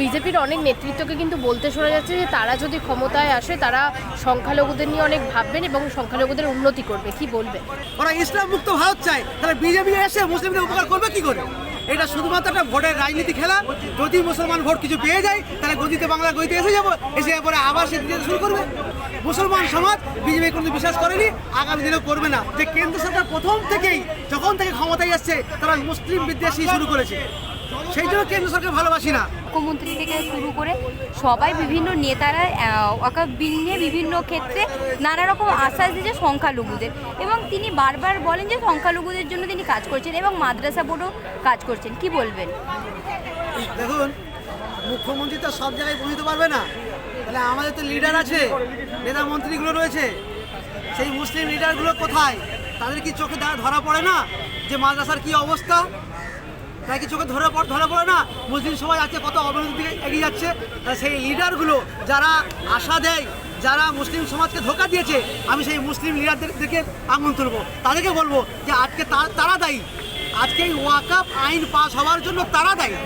বিজেপির অনেক নেতৃত্বকে কিন্তু বলতে শোনা যাচ্ছে যে তারা যদি ক্ষমতায় আসে, তারা সংখ্যালঘুদের নিয়ে অনেক ভাববেন এবং সংখ্যালঘুদের উন্নতি করবে। কি বলবে ওরা ইসলাম মুক্ত ভারত চায়। তাহলে বিজেপি এসে মুসলিমদের উপকার করবে কি করে? এটা শুধুমাত্র একটা ভোটের রাজনীতি খেলা। যদি মুসলমান ভোট কিছু পেয়ে যায়, তাহলে গদিতে বাংলা গদিতে এসে যাব। এসে পরে আবার সে দিতে শুরু করবে। মুসলমান সমাজ বিজেপি কোনো বিশ্বাস করেনি, আগামী দিনেও করবে না। যে কেন্দ্র সরকার প্রথম থেকেই যখন থেকে ক্ষমতায় আসছে তারা মুসলিম বিদ্বেষী শুরু করেছে। সেই জন্য কেন্দ্র সরকার ভালোবাসি না। মুখ্যমন্ত্রী থেকে শুরু করে সবাই, বিভিন্ন নেতারা ওয়াকাফ বিল নিয়ে বিভিন্ন ক্ষেত্রে নানা রকম আশ্বাস দিয়েছে সংখ্যালঘুদের। এবং তিনি বারবার বলেন যে সংখ্যালঘুদের জন্য তিনি কাজ করছেন এবং মাদ্রাসা বোর্ডও কাজ করছেন। কি বলবেন? দেখুন, মুখ্যমন্ত্রী তো সব জায়গায় পৌঁছতে পারবে না। তাহলে আমাদের তো লিডার আছে, নেতা মন্ত্রীগুলো রয়েছে। সেই মুসলিম লিডারগুলো কোথায়? তাদের কি চোখে ধরা পড়ে না যে মাদ্রাসার কি অবস্থা? তাই কি চোখে ধরা পড় ধরা পড়ে না? মুসলিম সমাজ আজকে কত অবনতির দিকে এগিয়ে যাচ্ছে সেই লিডারগুলো যারা আশা দেয়, যারা মুসলিম সমাজকে ধোকা দিয়েছে, আমি সেই মুসলিম লিডারদেরকে আঙুল তুলবো তাদেরকে বলব যে আজকে তারা দায়ী। আজকে এই ওয়াকাপ আইন পাস হওয়ার জন্য তারা দায়ী।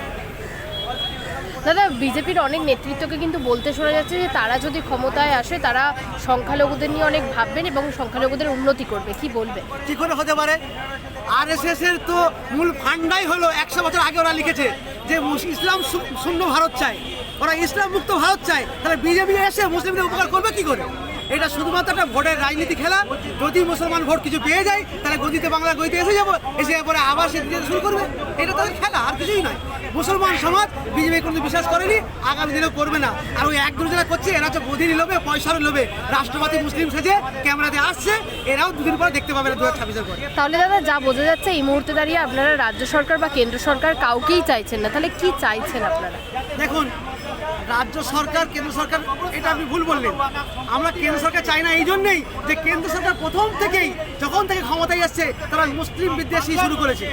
দাদা, বিজেপির অনেক নেতৃত্বকে কিন্তু বলতে শোনা যাচ্ছে যে তারা যদি ক্ষমতায় আসে, তারা সংখ্যালঘুদের নিয়ে অনেক ভাববেন এবং সংখ্যালঘুদের উন্নতি করবে। কি বলবে কি করে হতে পারে? আর এস এর তো মূল ফান্ডাই হলো একশো বছর আগে ওরা লিখেছে যে ইসলাম শূন্য ভারত চায়। ওরা ইসলাম মুক্ত ভারত চায়। তাহলে বিজেপি এসে মুসলিমদের উপকার করবে কি করে? এটা শুধুমাত্র একটা ভোটের রাজনীতি খেলা। যদি মুসলমান ভোট কিছু পেয়ে যায় তাহলে গদিতে বাংলা গদিতে এসে যাব এসে পরে আবার সে দিতে শুরু করবে। এটা তাদের খেলা আর কিছুই নয়। মুসলমান সমাজ বিজেপি কোনো বিশ্বাস করেনি আগামী দিনেও করবে না। আর ওই এক দুজন করছে এরা হচ্ছে গদির লোভে পয়সার লোভে। রাষ্ট্রপতি মুসলিম সেজে ক্যামেরাতে আসছে এরাও দুদিন পরে দেখতে পাবে না দু হাজার ছাব্বিশের পরে। তাহলে দাদা যা বোঝা যাচ্ছে এই মুহূর্তে দাঁড়িয়ে আপনারা রাজ্য সরকার বা কেন্দ্র সরকার কাউকেই চাইছেন না। তাহলে কি চাইছেন আপনারা? দেখুন রাজ্য সরকার কেন্দ্র সরকার এটা আপনি ভুল বললেন। আমরা কেন্দ্র সরকার চাই না, এই জন্যেই যে কেন্দ্র সরকার প্রথম থেকেই যখন থেকে ক্ষমতায় আসছে তারা মুসলিম বিদ্বেষী শুরু করেছে।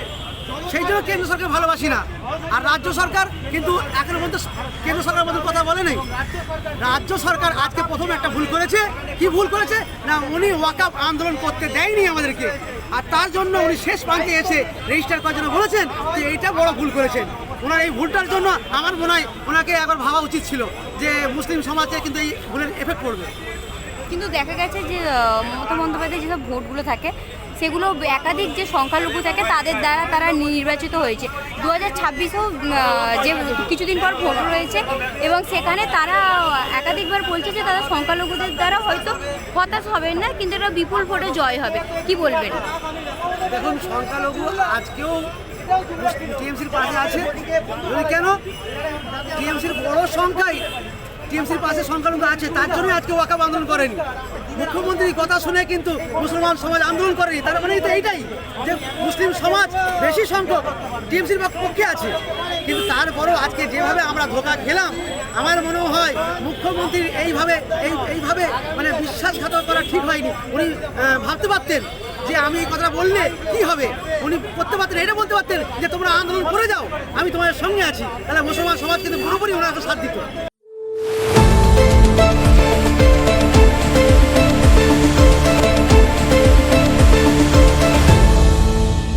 সেই জন্য কেন্দ্র সরকার ভালোবাসি না। আর রাজ্য সরকার কিন্তু এখনও পর্যন্ত কেন্দ্র সরকার মধ্যে কথা বলে নাই। রাজ্য সরকার আজকে প্রথম একটা ভুল করেছে। কি ভুল করেছে? না, উনি ওয়াকআপ আন্দোলন করতে দেয়নি আমাদেরকে। আর তার জন্য উনি শেষ প্রান্তে এসে রেজিস্টার করার জন্য বলেছেন যে এইটা বড় ভুল করেছেন। ওনার এই ভুলটার জন্য আমার মনে হয় ওনাকে একবার ভাবা উচিত ছিল যে মুসলিম সমাজে কিন্তু এই ভুলের এফেক্ট পড়বে। কিন্তু দেখা গেছে যে মমতা বন্দ্যোপাধ্যায় যেসব ভোটগুলো থাকে, সেগুলো একাধিক যে সংখ্যালঘু থাকে, তাদের দ্বারা তারা নির্বাচিত হয়েছে। দু হাজার ছাব্বিশেও যে কিছুদিন পর ভোট রয়েছে এবং সেখানে তারা একাধিকবার বলছে যে, তারা সংখ্যালঘুদের দ্বারা হয়তো হতাশ হবেন না, কিন্তু এটা বিপুল ভোটে জয় হবে। কি বলবেন? দেখুন, সংখ্যালঘু আজকেও টিএমসির পাশে আছে। কেন? টিএমসির বড় সংখ্যাই টিএমসির পাশে সংখ্যালঘু আছে, তার জন্য আজকে ওয়াকাব আন্দোলন করেনি। মুখ্যমন্ত্রীর কথা শুনে কিন্তু মুসলমান সমাজ আন্দোলন করেনি। তার মানে তো এইটাই যে মুসলিম সমাজ বেশি সংখ্যক টিএমসির পক্ষে আছে। কিন্তু তারপরেও আজকে যেভাবে আমরা ধোকা খেলাম, আমার মনে হয় মুখ্যমন্ত্রীর এইভাবে, এই, এইভাবে মানে বিশ্বাসঘাতক করা ঠিক হয়নি। উনি ভাবতে পারতেন যে আমি এই কথাটা বললে কি হবে? উনি করতে পারতেন, এটা বলতে পারতেন যে তোমরা আন্দোলন করে যাও, আমি তোমাদের সঙ্গে আছি। তাহলে মুসলমান সমাজ কিন্তু পুরোপুরি ওনাকে সাথ দিত।